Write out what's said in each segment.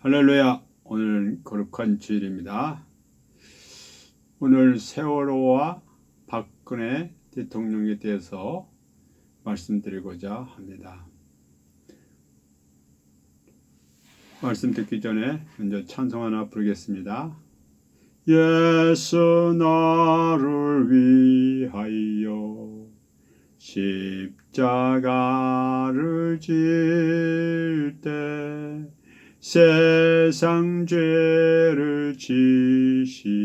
할렐루야. 오늘 거룩한 주일입니다. 오늘 세월호와 박근혜 대통령에 대해서 말씀드리고자 합니다. 말씀 듣기 전에 먼저 찬송 하나 부르겠습니다. 예수 나를 위하여 십자가를 질때 세상 죄를 지시고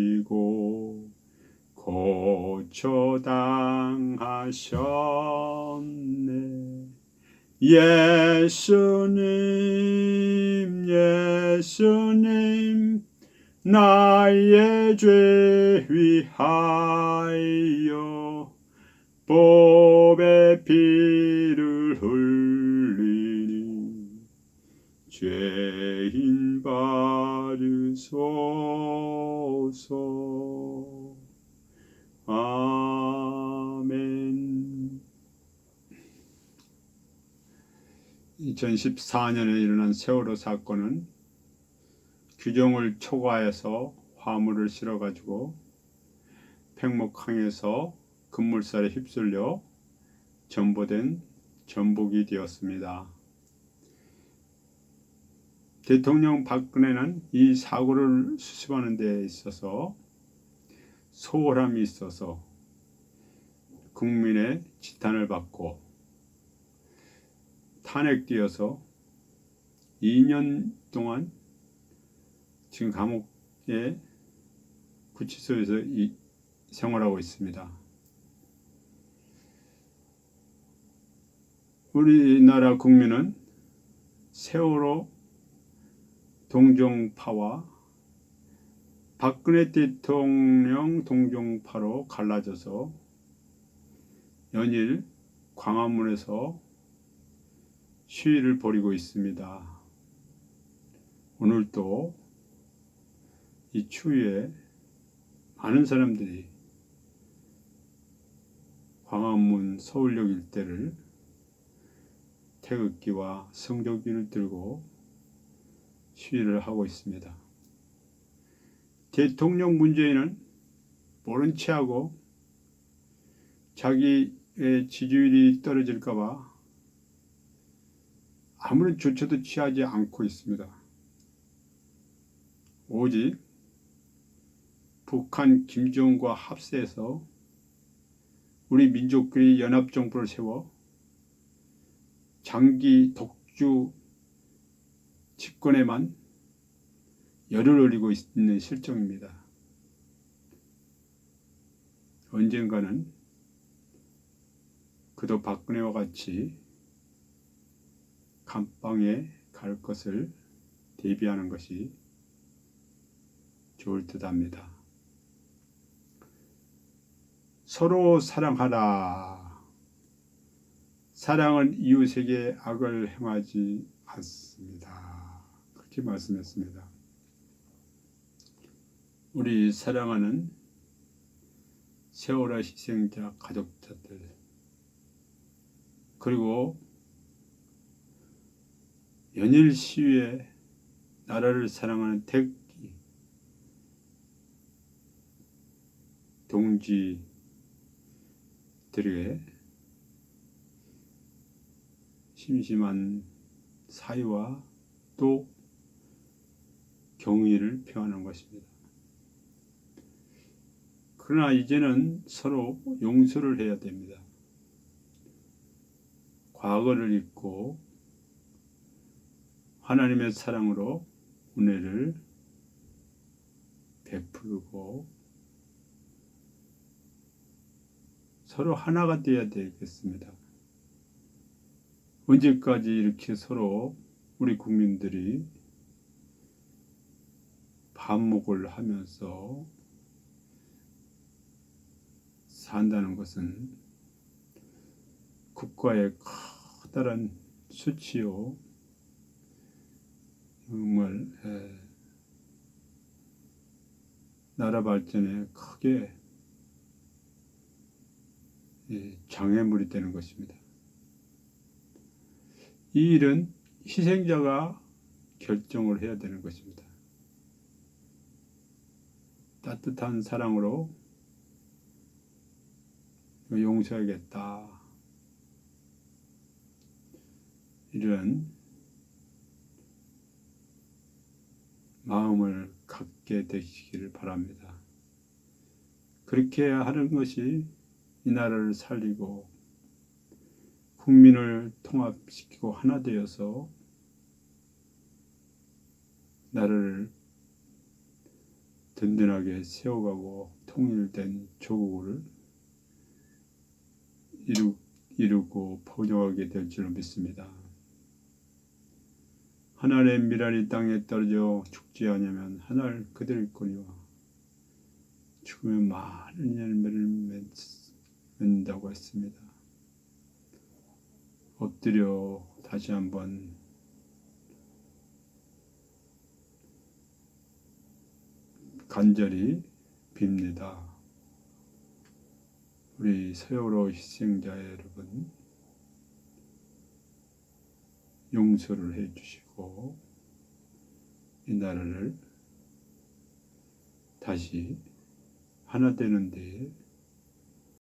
고쳐 당하셨네. 예수님 예수님 나의 죄 위하여 법의 피를 흘리니 죄인 받으소서 아멘 2014년에 일어난 세월호 사건은 규정을 초과해서 화물을 실어가지고 팽목항에서 급물살에 휩쓸려 전보된 전복이 되었습니다. 대통령 박근혜는 이 사고를 수습하는 데 있어서 소홀함이 있어서 국민의 지탄을 받고 탄핵되어서 2년 동안 지금 감옥에 구치소에서 이, 생활하고 있습니다. 우리나라 국민은 세월호 동정파와 박근혜 대통령 동정파로 갈라져서 연일 광화문에서 시위를 벌이고 있습니다. 오늘도 이 추위에 많은 사람들이 광화문 서울역 일대를 태극기와 성조기를 들고 시위를 하고 있습니다. 대통령 문재인은 모른 체하고 자기의 지지율이 떨어질까봐 아무런 조처도 취하지 않고 있습니다. 오직 북한 김정은과 합세해서 우리 민족끼리 연합정부를 세워 장기 독주 집권에만 열을 올리고 있는 실정입니다. 언젠가는 그도 박근혜와 같이 감방에 갈 것을 대비하는 것이 좋을 듯 합니다. 서로 사랑하라. 사랑은 이웃에게 악을 행하지 않습니다. 그렇게 말씀했습니다. 우리 사랑하는 세월호 희생자 가족자들 그리고 연일 시위에 나라를 사랑하는 택기 동지들에게 심심한 사유와 또 경의를 표하는 것입니다. 그러나 이제는 서로 용서를 해야 됩니다. 과거를 잊고 하나님의 사랑으로 은혜를 베풀고 서로 하나가 되어야 되겠습니다. 언제까지 이렇게 서로 우리 국민들이 반목을 하면서 산다는 것은 국가의 커다란 수치요. 정말 나라 발전에 크게 장애물이 되는 것입니다. 이 일은 희생자가 결정을 해야 되는 것입니다. 따뜻한 사랑으로 용서하겠다. 이런 마음을 갖게 되시기를 바랍니다. 그렇게 하는 것이 이 나라를 살리고 국민을 통합시키고 하나 되어서 나를 든든하게 세워가고 통일된 조국을 이루, 이루고 포용하게 될줄 믿습니다. 하늘의 미랄이 땅에 떨어져 죽지 않으면 하늘 그대일거니와 죽으면 많은 열매를 맺는다고 했습니다. 엎드려 다시 한번 간절히 빕니다. 우리 세월호 희생자 여러분 용서를 해 주시고 이 나라를 다시 하나 되는 데